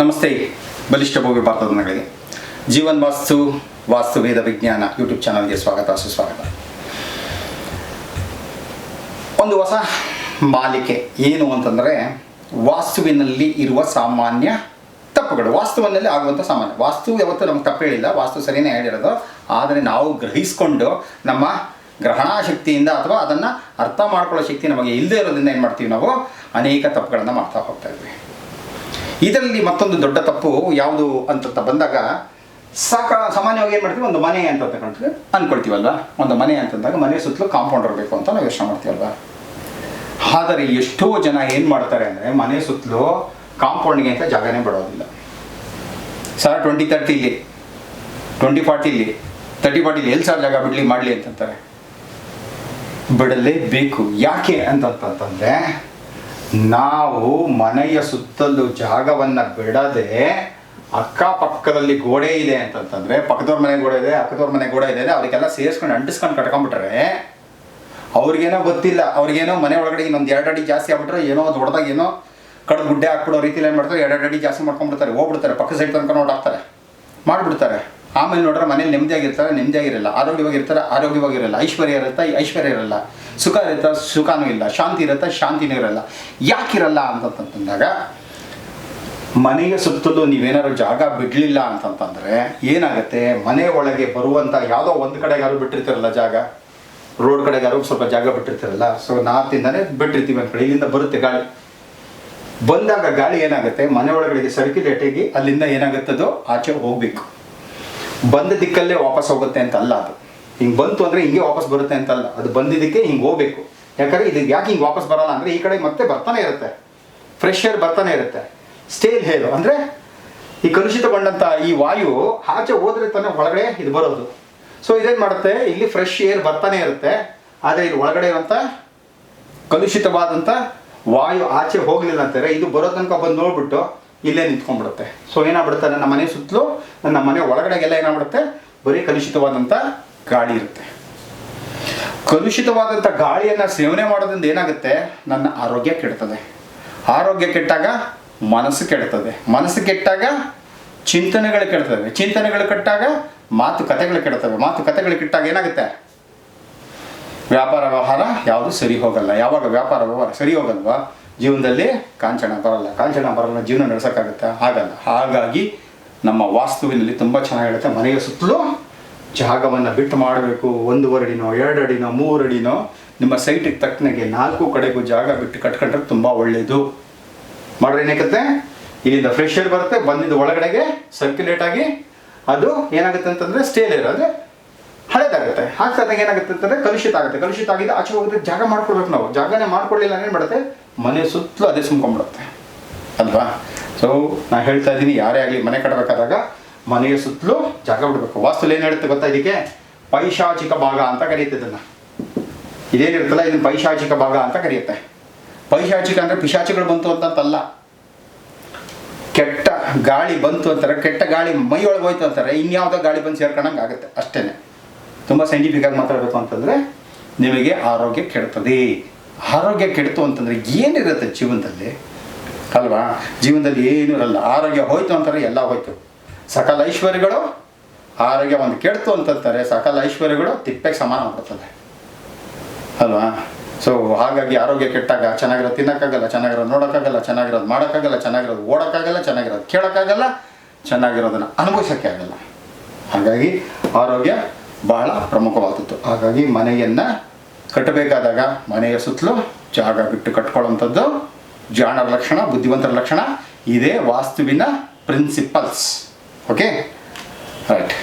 ನಮಸ್ತೆ, ಬಲಿಷ್ಠ ಭವ್ಯ ಭಾರತದ ಜೀವನ್ ವಾಸ್ತು ವಾಸ್ತು ವೇದ ವಿಜ್ಞಾನ ಯೂಟ್ಯೂಬ್ ಚಾನಲ್ಗೆ ಸ್ವಾಗತ, ಸುಸ್ವಾಗತ. ಒಂದು ಹೊಸ ಮಾಲಿಕೆ ಏನು ಅಂತಂದರೆ, ವಾಸ್ತುವಿನಲ್ಲಿ ಇರುವ ಸಾಮಾನ್ಯ ತಪ್ಪುಗಳು. ವಾಸ್ತುವಿನಲ್ಲಿ ಆಗುವಂಥ ಸಾಮಾನ್ಯ. ವಾಸ್ತು ಯಾವತ್ತೂ ನಮ್ಗೆ ತಪ್ಪು ಹೇಳಿಲ್ಲ, ವಾಸ್ತು ಸರಿಯೇ ಹೇಳಿರೋದು. ಆದರೆ ನಾವು ಗ್ರಹಿಸ್ಕೊಂಡು ನಮ್ಮ ಗ್ರಹಣಾ ಶಕ್ತಿಯಿಂದ ಅಥವಾ ಅದನ್ನು ಅರ್ಥ ಮಾಡ್ಕೊಳ್ಳೋ ಶಕ್ತಿ ನಮಗೆ ಇಲ್ಲದೆ ಇರೋದ್ರಿಂದ ಏನು ಮಾಡ್ತೀವಿ ನಾವು? ಅನೇಕ ತಪ್ಪುಗಳನ್ನು ಮಾಡ್ತಾ ಹೋಗ್ತಾ ಇದ್ವಿ. ಇದರಲ್ಲಿ ಮತ್ತೊಂದು ದೊಡ್ಡ ತಪ್ಪು ಯಾವುದು ಅಂತ ಬಂದಾಗ ಸಾಕ, ಸಾಮಾನ್ಯವಾಗಿ ಏನು ಮಾಡ್ತೀವಿ, ಒಂದು ಮನೆ ಅಂತ ತಗೊಂಡ್ರೆ ಒಂದು ಮನೆ ಅಂತಂದಾಗ ಮನೆ ಸುತ್ತಲೂ ಕಾಂಪೌಂಡ್ ಇರಬೇಕು ಅಂತ ನಾವು ಯೋಚನೆ ಮಾಡ್ತೀವಲ್ವಾ? ಆದರೆ ಎಷ್ಟೋ ಜನ ಏನು ಮಾಡ್ತಾರೆ ಅಂದರೆ ಮನೆ ಸುತ್ತಲೂ ಕಾಂಪೌಂಡ್ಗೆ ಅಂತ ಜಾಗನೇ ಬಿಡೋದಿಲ್ಲ. ಸರ್ ಟ್ವೆಂಟಿ ತರ್ಟಿಲಿ ಟ್ವೆಂಟಿ ಫಾರ್ಟಿಲಿ ತರ್ಟಿ ಫಾರ್ಟಿಲಿ ಎಲ್ಲಿ ಸರ್ ಜಾಗ ಬಿಡಲಿ, ಮಾಡಲಿ ಅಂತಂತಾರೆ. ಬಿಡಲೇಬೇಕು. ಯಾಕೆ ಅಂತಂತಂದರೆ ನಾವು ಮನೆಯ ಸುತ್ತಲೂ ಜಾಗವನ್ನು ಬಿಡದೆ ಅಕ್ಕಪಕ್ಕದಲ್ಲಿ ಗೋಡೆ ಇದೆ ಅಂತಂತಂದರೆ, ಪಕ್ಕದವ್ರ ಮನೆ ಗೋಡೆ ಇದೆ, ಅಕ್ಕದವ್ರ ಮನೆ ಗೋಡೆ ಇದೆ ಅವರಿಗೆಲ್ಲ ಸೇರಿಸ್ಕೊಂಡು ಅಂಟಿಸ್ಕೊಂಡು ಕಟ್ಕೊಂಡ್ಬಿಟ್ರೆ, ಅವ್ರಿಗೇನೋ ಗೊತ್ತಿಲ್ಲ, ಅವ್ರಿಗೇನೋ ಮನೆ ಒಳಗಡೆ ಇನ್ನೊಂದು ಎರಡು ಅಡಿ ಜಾಸ್ತಿ ಆಗ್ಬಿಟ್ರೆ ಏನೋ ದೊಡ್ಡದಾಗ ಏನೋ ಕಡ್ದು ಗುಡ್ಡೆ ಹಾಕ್ಬಿಡೋ ರೀತಿಲಿ ಏನು ಮಾಡ್ತಾರೆ, ಎರಡು ಅಡಿ ಜಾಸ್ತಿ ಮಾಡ್ಕೊಂಡ್ಬಿಡ್ತಾರೆ, ಹೋಗ್ಬಿಡ್ತಾರೆ, ಪಕ್ಕ ಸೈಡ್ ತನಕ ನೋಡಾಕ್ತಾರೆ, ಮಾಡಿಬಿಡ್ತಾರೆ. ಆಮೇಲೆ ನೋಡ್ರೆ ಮನೇಲಿ ನೆಮ್ಮದಿಯಾಗಿರ್ತಾರೆ, ನೆಮ್ಮದಿಯಾಗಿರಲ್ಲ, ಆರೋಗ್ಯವಾಗಿರ್ತಾರೆ, ಆರೋಗ್ಯವಾಗಿರಲ್ಲ, ಐಶ್ವರ್ಯ ಇರುತ್ತೆ ಐಶ್ವರ್ಯ ಇರಲ್ಲ, ಸುಖ ಇರುತ್ತೆ, ಸುಖನೂ ಇಲ್ಲ, ಶಾಂತಿ ಇರುತ್ತೆ, ಶಾಂತಿನೂ ಇರಲ್ಲ. ಯಾಕಿರಲ್ಲ ಅಂತಂತಂದಾಗ, ಮನೆಯ ಸುತ್ತಲೂ ನೀವೇನಾದ್ರು ಜಾಗ ಬಿಡಲಿಲ್ಲ ಅಂತಂತಂದರೆ ಏನಾಗುತ್ತೆ? ಮನೆ ಒಳಗೆ ಬರುವಂಥ ಯಾವುದೋ ಒಂದು ಕಡೆಗಾರು ಬಿಟ್ಟಿರ್ತಿರಲ್ಲ ಜಾಗ? ರೋಡ್ ಕಡೆಗಾರು ಸ್ವಲ್ಪ ಜಾಗ ಬಿಟ್ಟಿರ್ತಿರಲ್ಲ? ಸೊ ನಾರ್ತಿಂದಾನೇ ಬಿಟ್ಟಿರ್ತೀವಿ ಅಂತ ಇಲ್ಲಿಂದ ಬರುತ್ತೆ ಗಾಳಿ. ಬಂದಾಗ ಗಾಳಿ ಏನಾಗುತ್ತೆ? ಮನೆ ಒಳಗಡೆಗೆ ಸರ್ಕ್ಯುಲೇಟ್ ಆಗಿ ಅಲ್ಲಿಂದ ಏನಾಗುತ್ತದೋ ಆಚೆ ಹೋಗಬೇಕು. ಬಂದ ದಿಕ್ಕಲ್ಲೇ ವಾಪಸ್ ಹೋಗುತ್ತೆ ಅಂತ ಅಲ್ಲ ಅದು. ಹಿಂಗೆ ಬಂತು ಅಂದರೆ ಹಿಂಗೆ ವಾಪಸ್ ಬರುತ್ತೆ ಅಂತ ಅಲ್ಲ ಅದು ಬಂದಿದ್ದಕ್ಕೆ ಹಿಂಗೆ ಹೋಗ್ಬೇಕು. ಯಾಕಂದರೆ ಇದು ಯಾಕೆ ಹಿಂಗೆ ವಾಪಸ್ ಬರಲ್ಲ ಅಂದರೆ ಈ ಕಡೆ ಮತ್ತೆ ಬರ್ತಾನೆ ಇರುತ್ತೆ. ಫ್ರೆಶ್ ಏರ್ ಬರ್ತಾನೆ ಇರುತ್ತೆ. ಸ್ಟೇಲ್ ಹೇರು ಅಂದರೆ ಈ ಕಲುಷಿತಗೊಂಡಂಥ ಈ ವಾಯು ಆಚೆ ಹೋದ್ರೆ ತಾನೇ ಒಳಗಡೆ ಇದು ಬರೋದು. ಸೊ ಇದೇನು ಮಾಡುತ್ತೆ? ಇಲ್ಲಿ ಫ್ರೆಶ್ ಏರ್ ಬರ್ತಾನೆ ಇರುತ್ತೆ. ಆದರೆ ಇಲ್ಲಿ ಒಳಗಡೆ ಇರುವಂಥ ಕಲುಷಿತವಾದಂಥ ವಾಯು ಆಚೆ ಹೋಗಲಿಲ್ಲ ಅಂತಾರೆ. ಇದು ಬರೋ ತನಕ ಬಂದು ನೋಡ್ಬಿಟ್ಟು ಇಲ್ಲೇ ನಿಂತ್ಕೊಂಡ್ಬಿಡುತ್ತೆ. ಸೊ ಏನಾಗ್ಬಿಡುತ್ತೆ ನನ್ನ ಮನೆ ಸುತ್ತಲೂ ನನ್ನ ಮನೆ ಒಳಗಡೆಗೆಲ್ಲ ಏನಾಗ್ಬಿಡುತ್ತೆ? ಬರೀ ಕಲುಷಿತವಾದಂಥ ಗಾಳಿ ಇರುತ್ತೆ. ಕಲುಷಿತವಾದಂಥ ಗಾಳಿಯನ್ನು ಸೇವನೆ ಮಾಡೋದ್ರಿಂದ ಏನಾಗುತ್ತೆ? ನನ್ನ ಆರೋಗ್ಯ ಕೆಡ್ತದೆ. ಆರೋಗ್ಯ ಕೆಟ್ಟಾಗ ಮನಸ್ಸು ಕೆಡ್ತದೆ. ಮನಸ್ಸು ಕೆಟ್ಟಾಗ ಚಿಂತನೆಗಳು ಕೆಡ್ತವೆ. ಚಿಂತನೆಗಳು ಕೆಟ್ಟಾಗ ಮಾತುಕತೆಗಳು ಕೆಡ್ತವೆ. ಮಾತುಕತೆಗಳು ಕೆಟ್ಟಾಗ ಏನಾಗುತ್ತೆ? ವ್ಯಾಪಾರ ವ್ಯವಹಾರ ಯಾವುದು ಸರಿ ಹೋಗಲ್ಲ. ಯಾವಾಗ ವ್ಯಾಪಾರ ವ್ಯವಹಾರ ಸರಿ ಹೋಗಲ್ವಾ? ಜೀವನದಲ್ಲಿ ಕಾಂಚನ ಬರಲ್ಲ. ಕಾಂಚನ ಬರಲ್ಲ, ಜೀವನ ನಡೆಸೋಕ್ಕಾಗುತ್ತೆ? ಹಾಗಲ್ಲ. ಹಾಗಾಗಿ ನಮ್ಮ ವಾಸ್ತುವಿನಲ್ಲಿ ತುಂಬ ಚೆನ್ನಾಗಿರುತ್ತೆ. ಮನೆಯ ಸುತ್ತಲೂ ಜಾಗವನ್ನು ಬಿಟ್ಟು ಮಾಡಬೇಕು. ಒಂದೂವರೆ ಅಡಿನೋ, ಎರಡು ಅಡಿನೋ, ಮೂರು ಅಡಿನೋ, ನಿಮ್ಮ ಸೈಟಿಗೆ ತಕ್ಕನಾಗೆ ನಾಲ್ಕು ಕಡೆಗೂ ಜಾಗ ಬಿಟ್ಟು ಕಟ್ಕೊಂಡ್ರೆ ತುಂಬ ಒಳ್ಳೆಯದು ಮಾಡ್ರೆ ಏನಾಗುತ್ತೆ ಇಲ್ಲಿಂದ ಫ್ರೆಶ್ ಏರ್ ಬರುತ್ತೆ. ಬಂದಿದ್ದು ಒಳಗಡೆಗೆ ಸರ್ಕ್ಯುಲೇಟ್ ಆಗಿ ಅದು ಏನಾಗುತ್ತೆ ಅಂತಂದರೆ ಸ್ಟೇಲ್ ಏರ್ ಅಂದರೆ ಹಳೇದಾಗುತ್ತೆ. ಹಾಕ್ತಾ ಏನಾಗುತ್ತೆ ಅಂತಂದರೆ ಕಲುಷಿತ ಆಗುತ್ತೆ. ಕಲುಷಿತ ಆಗಿದೆ, ಆಚೆ ಹೋಗಿದ್ರೆ ಜಾಗ ಮಾಡ್ಕೊಳ್ಬೇಕು ನಾವು. ಜಾಗನೇ ಮಾಡ್ಕೊಳ್ಳಿಲ್ಲ ಏನು ಮಾಡುತ್ತೆ? ಮನೆ ಸುತ್ತಲೂ ಅದೇ ಸುಮ್ಕೊಂಡ್ಬಿಡುತ್ತೆ ಅಲ್ವಾ? ಸೊ ನಾನು ಹೇಳ್ತಾ ಇದ್ದೀನಿ, ಯಾರೇ ಆಗಲಿ ಮನೆ ಕಟ್ಟಬೇಕಾದಾಗ ಮನೆಯ ಸುತ್ತಲೂ ಜಾಗ ಬಿಡಬೇಕು. ವಾಸ್ತುಲಿ ಏನು ಹೇಳುತ್ತೆ ಗೊತ್ತಾ ಇದಕ್ಕೆ? ಪೈಶಾಚಿಕ ಭಾಗ ಅಂತ ಕರೆಯುತ್ತೆ ಇದನ್ನು. ಇದೇನಿರುತ್ತಲ್ಲ ಇದನ್ನು ಪೈಶಾಚಿಕ ಭಾಗ ಅಂತ ಕರೆಯುತ್ತೆ. ಪೈಶಾಚಿಕ ಅಂದರೆ ಪಿಶಾಚಿಗಳು ಬಂತು ಅಂತಂತಲ್ಲ. ಕೆಟ್ಟ ಗಾಳಿ ಬಂತು ಅಂತಾರೆ, ಕೆಟ್ಟ ಗಾಳಿ ಮೈ ಒಳಗೆ ಹೋಯ್ತು ಅಂತಾರೆ, ಇನ್ಯಾವುದೋ ಗಾಳಿ ಬಂದು ಸೇರ್ಕೊಂಡಂಗೆ ಆಗುತ್ತೆ ಅಷ್ಟೇ ತುಂಬ ಸೈಂಟಿಫಿಕ್ ಆಗಿ ಮಾತಾಡಬೇಕು ಅಂತಂದರೆ ನಿಮಗೆ ಆರೋಗ್ಯ ಕೆಡ್ತದೆ ಆರೋಗ್ಯ ಕೆಡ್ತು ಅಂತಂದರೆ ಏನಿರುತ್ತೆ ಜೀವನದಲ್ಲಿ? ಅಲ್ವಾ? ಜೀವನದಲ್ಲಿ ಏನೂ ಇರಲ್ಲ. ಆರೋಗ್ಯ ಹೋಯ್ತು ಅಂತಾರೆ, ಎಲ್ಲ ಹೋಯ್ತು. ಸಕಲ ಐಶ್ವರ್ಯಗಳು ಆರೋಗ್ಯ ಒಂದು ಕೆಡ್ತು ಅಂತಂತಾರೆ, ಸಕಲ ಐಶ್ವರ್ಯಗಳು ತಿಪ್ಪೆಗೆ ಸಮಾನ ಆಗ್ಬಿಡ್ತದೆ. ಅಲ್ವಾ? ಸೊ ಹಾಗಾಗಿ ಆರೋಗ್ಯ ಕೆಟ್ಟಾಗ ಚೆನ್ನಾಗಿರೋದು ತಿನ್ನೋಕ್ಕಾಗಲ್ಲ, ಚೆನ್ನಾಗಿರೋದು ನೋಡೋಕ್ಕಾಗಲ್ಲ, ಚೆನ್ನಾಗಿರೋದು ಮಾಡೋಕ್ಕಾಗಲ್ಲ, ಚೆನ್ನಾಗಿರೋದು ಓಡೋಕ್ಕಾಗಲ್ಲ, ಚೆನ್ನಾಗಿರೋದು ಕೇಳೋಕ್ಕಾಗಲ್ಲ, ಚೆನ್ನಾಗಿರೋದನ್ನು ಅನುಭವಿಸೋಕ್ಕೆ ಆಗಲ್ಲ. ಹಾಗಾಗಿ ಆರೋಗ್ಯ ಬಹಳ ಪ್ರಮುಖವಾದದ್ದು. ಹಾಗಾಗಿ ಮನೆಯನ್ನು ಕಟ್ಟಬೇಕಾದಾಗ ಮನೆಯ ಸುತ್ತಲೂ ಜಾಗ ಬಿಟ್ಟು ಕಟ್ಕೊಳ್ಳುವಂಥದ್ದು ಜಾಣರ ಲಕ್ಷಣ, ಬುದ್ಧಿವಂತರ ಲಕ್ಷಣ, ಇದೇ ವಾಸ್ತುವಿನ ಪ್ರಿನ್ಸಿಪಲ್ಸ್ ಓಕೆ ರೈಟ್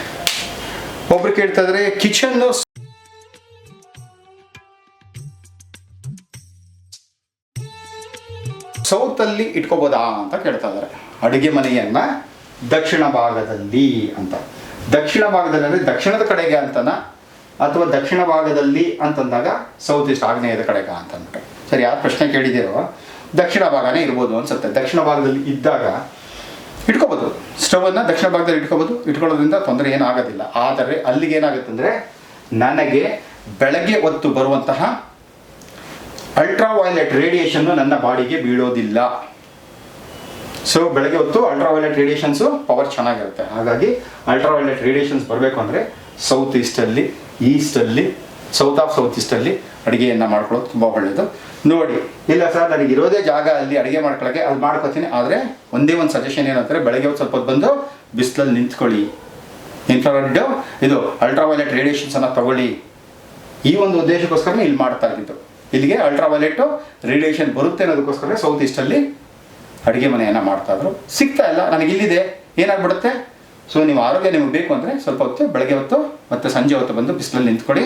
ಒಬ್ರು ಕೇಳ್ತಾ ಇದ್ರೆ ಕಿಚನ್ನು ಸೌತಲ್ಲಿ ಇಟ್ಕೋಬೋದಾ ಅಂತ ಕೇಳ್ತಾ ಇದ್ದಾರೆ ಅಡುಗೆ ಮನೆಯನ್ನ ದಕ್ಷಿಣ ಭಾಗದಲ್ಲಿ ಅಂತ. ದಕ್ಷಿಣ ಭಾಗದಲ್ಲಿ ಅಂದರೆ ದಕ್ಷಿಣದ ಕಡೆಗೆ ಅಂತನ ಅಥವಾ ದಕ್ಷಿಣ ಭಾಗದಲ್ಲಿ ಅಂತಂದಾಗ ಸೌತ್ ಈಸ್ಟ್ ಆಗ್ನೇಯದ ಕಡೆಗ ಅಂತ ಅಂದ್ಬಿಟ್ಟು ಸರಿ ಯಾರು ಪ್ರಶ್ನೆ ಕೇಳಿದಿರೋ ದಕ್ಷಿಣ ಭಾಗನೇ ಇರ್ಬೋದು ಅನ್ಸುತ್ತೆ. ದಕ್ಷಿಣ ಭಾಗದಲ್ಲಿ ಇದ್ದಾಗ ಇಟ್ಕೋಬೋದು. ಸ್ಟವನ್ನು ದಕ್ಷಿಣ ಭಾಗದಲ್ಲಿ ಇಟ್ಕೋಬೋದು. ಇಟ್ಕೊಳ್ಳೋದ್ರಿಂದ ತೊಂದರೆ ಏನಾಗೋದಿಲ್ಲ. ಆದರೆ ಅಲ್ಲಿಗೆ ಏನಾಗುತ್ತೆ ಅಂದರೆ ನನಗೆ ಬೆಳಗ್ಗೆ ಹೊತ್ತು ಬರುವಂತಹ ಅಲ್ಟ್ರಾ ವೈಲೆಟ್ ರೇಡಿಯೇಷನ್ನು ನನ್ನ ಬಾಡಿಗೆ ಬೀಳೋದಿಲ್ಲ. ಸೊ ಬೆಳಗ್ಗೆ ಹೊತ್ತು ಅಲ್ಟ್ರಾವೈಲೆಟ್ ರೇಡಿಯೇಷನ್ಸು ಪವರ್ ಚೆನ್ನಾಗಿರುತ್ತೆ. ಹಾಗಾಗಿ ಅಲ್ಟ್ರಾವೈಲೆಟ್ ರೇಡಿಯೇಷನ್ಸ್ ಬರಬೇಕು ಅಂದರೆ ಸೌತ್ ಈಸ್ಟಲ್ಲಿ ಈಸ್ಟಲ್ಲಿ ಸೌತ್ ಆಫ್ ಸೌತ್ ಈಸ್ಟಲ್ಲಿ ಅಡುಗೆಯನ್ನು ಮಾಡ್ಕೊಳ್ಳೋದು ತುಂಬ ಒಳ್ಳೆಯದು ನೋಡಿ, ಇಲ್ಲ ಸರ್ ನನಗೆ ಇರೋದೇ ಜಾಗ ಅಲ್ಲಿ ಅಡುಗೆ ಮಾಡ್ಕೊಳ್ಳೋಕ್ಕೆ ಅದು ಮಾಡ್ಕೊತೀನಿ, ಆದರೆ ಒಂದೇ ಒಂದು ಸಜೆಷನ್ ಏನಂತಾರೆ ಬೆಳಗ್ಗೆ ಒಂದು ಸ್ವಲ್ಪ ಬಂದು ಬಿಸಿಲಲ್ಲಿ ನಿಂತ್ಕೊಳ್ಳಿ. ಇನ್ಫ್ರಾರೆಡ್ ಇದು ಅಲ್ಟ್ರಾವೈಲೆಟ್ ರೇಡಿಯೇಷನ್ಸನ್ನು ತಗೊಳ್ಳಿ. ಈ ಒಂದು ಉದ್ದೇಶಕ್ಕೋಸ್ಕರನೇ ಇಲ್ಲಿ ಮಾಡ್ತಾ ಇದ್ದು ಇಲ್ಲಿಗೆ ಅಲ್ಟ್ರಾವೈಲೆಟ್ ರೇಡಿಯೇಷನ್ ಬರುತ್ತೆ ಅನ್ನೋದಕ್ಕೋಸ್ಕರ ಸೌತ್ ಈಸ್ಟಲ್ಲಿ ಅಡುಗೆ ಮನೆಯನ್ನು ಮಾಡ್ತಾಯಿದ್ರು ಸಿಗ್ತಾ ಇಲ್ಲ, ನನಗೆ ಇಲ್ಲಿದೆ. ಏನಾಗ್ಬಿಡುತ್ತೆ? ಸೊ ನೀವು ಆರೋಗ್ಯ ನಿಮಗೆ ಬೇಕು ಅಂದರೆ ಸ್ವಲ್ಪ ಹೊತ್ತು ಬೆಳಗ್ಗೆ ಹೊತ್ತು ಮತ್ತು ಸಂಜೆ ಹೊತ್ತು ಬಂದು ಬಿಸಿಲಲ್ಲಿ ನಿಂತ್ಕೊಳ್ಳಿ.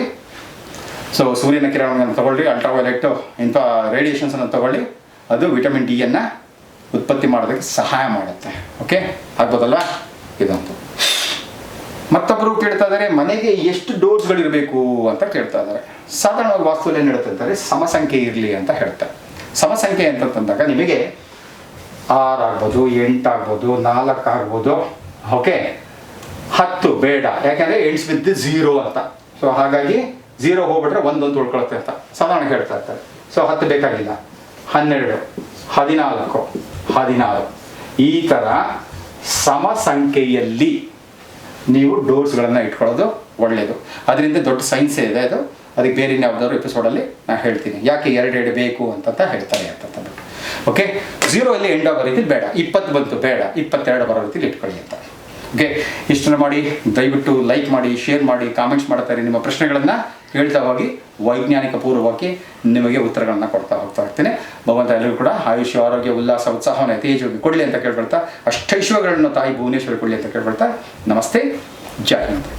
ಸೊ ಸೂರ್ಯನ ಕಿರಣಗಳನ್ನು ತಗೊಳ್ಳಿ ಅಲ್ಟ್ರಾವೈಲೆಟ್ ಇಂಥ ರೇಡಿಯೇಷನ್ಸನ್ನು ತಗೊಳ್ಳಿ. ಅದು ವಿಟಮಿನ್ ಡಿಯನ್ನು ಉತ್ಪತ್ತಿ ಮಾಡೋದಕ್ಕೆ ಸಹಾಯ ಮಾಡುತ್ತೆ. ಓಕೆ ಆಗ್ಬೋದಲ್ಲ? ಇದಂತೂ. ಮತ್ತೊಬ್ಬರು ಕೇಳ್ತಾ ಇದ್ದಾರೆ ಮನೆಗೆ ಎಷ್ಟು ಡೋರ್ಸ್ಗಳಿರಬೇಕು ಅಂತ ಕೇಳ್ತಾ ಇದ್ದಾರೆ ಸಾಧಾರಣವಾಗಿ ವಾಸ್ತುವಲ್ಲಿ ಏನು ಹೇಳುತ್ತೆ ಇದ್ದಾರೆ? ಸಮಸಂಖ್ಯೆ ಇರಲಿ ಅಂತ ಹೇಳ್ತಾರೆ ಸಮಸಂಖ್ಯೆ ಅಂತಂದಾಗ ನಿಮಗೆ ಆರಾಗ್ಬೋದು ಆಗ್ಬೋದು, ಎಂಟು ಆಗ್ಬೋದು, ನಾಲ್ಕು ಆಗ್ಬೋದು ಓಕೆ. ಹತ್ತು, ಬೇಡ. ಯಾಕೆಂದರೆ ಎಂಡ್ಸ್ ವಿತ್ ಝೀರೋ ಅಂತ. ಸೊ ಹಾಗಾಗಿ ಝೀರೋ ಹೋಗ್ಬಿಟ್ರೆ ಒಂದೊಂದು ಉಳ್ಕೊಳುತ್ತೆ ಅಂತ. ಸಾಧಾರಣ ಹೇಳ್ತಾ ಇರ್ತಾರೆ. ಸೊ ಹತ್ತು ಬೇಕಾಗಿಲ್ಲ. ಹನ್ನೆರಡು, ಹದಿನಾಲ್ಕು, ಹದಿನಾರು. ಈ ಥರ ಸಮ ಸಂಖ್ಯೆಯಲ್ಲಿ ನೀವು ಡೋರ್ಸ್ಗಳನ್ನು ಇಟ್ಕೊಳ್ಳೋದು ಒಳ್ಳೆಯದು ಅದರಿಂದ ದೊಡ್ಡ ಸೈನ್ಸೇ ಇದೆ ಅದು. ಅದಕ್ಕೆ ಬೇರೆ ಯಾವುದಾದ್ರು ಎಪಿಸೋಡಲ್ಲಿ ನಾನು ಹೇಳ್ತೀನಿ. ಯಾಕೆ ಎರಡು ಎರಡು ಬೇಕು ಅಂತಂತ ಹೇಳ್ತಾರೆ ಅಂತಂದ್ಬಿಟ್ಟು ಓಕೆ ಝೀರೋ ಅಲ್ಲಿ ಎಂಡ್ ಆಗೋ ರೀತಿ ಬೇಡ. ಇಪ್ಪತ್ತು ಬಂತು, ಬೇಡ. ಇಪ್ಪತ್ತೆರಡು ಬರೋ ರೀತಿಲಿ ಇಟ್ಕೊಳ್ಳಿ ಅಂತ. ಓಕೆ ಇಷ್ಟನ್ನು ಮಾಡಿ, ದಯವಿಟ್ಟು ಲೈಕ್ ಮಾಡಿ ಶೇರ್ ಮಾಡಿ ಕಾಮೆಂಟ್ಸ್ ಮಾಡ್ತಾರೆ ನಿಮ್ಮ ಪ್ರಶ್ನೆಗಳನ್ನು ಹೇಳ್ತಾ ಹೋಗಿ ವೈಜ್ಞಾನಿಕ ಪೂರ್ವವಾಗಿ ನಿಮಗೆ ಉತ್ತರಗಳನ್ನು ಕೊಡ್ತಾ ಹೋಗ್ತಾ ಇರ್ತೀನಿ. ಭಗವಂತ ಎಲ್ಲರೂ ಕೂಡ ಆಯುಷ್ಯ, ಆರೋಗ್ಯ, ಉಲ್ಲಾಸ, ಉತ್ಸಾಹವನ್ನು ಯಥೇಜವಾಗಿ ಕೊಡಲಿ ಅಂತ ಕೇಳ್ಕೊಳ್ತಾ ಅಷ್ಟೈಶ್ವರಗಳನ್ನು ತಾಯಿ ಭುವನೇಶ್ವರ ಕೊಡಲಿ ಅಂತ ಕೇಳ್ಕೊಳ್ತಾ, ನಮಸ್ತೆ, ಜೈ ಹಿಂದ್.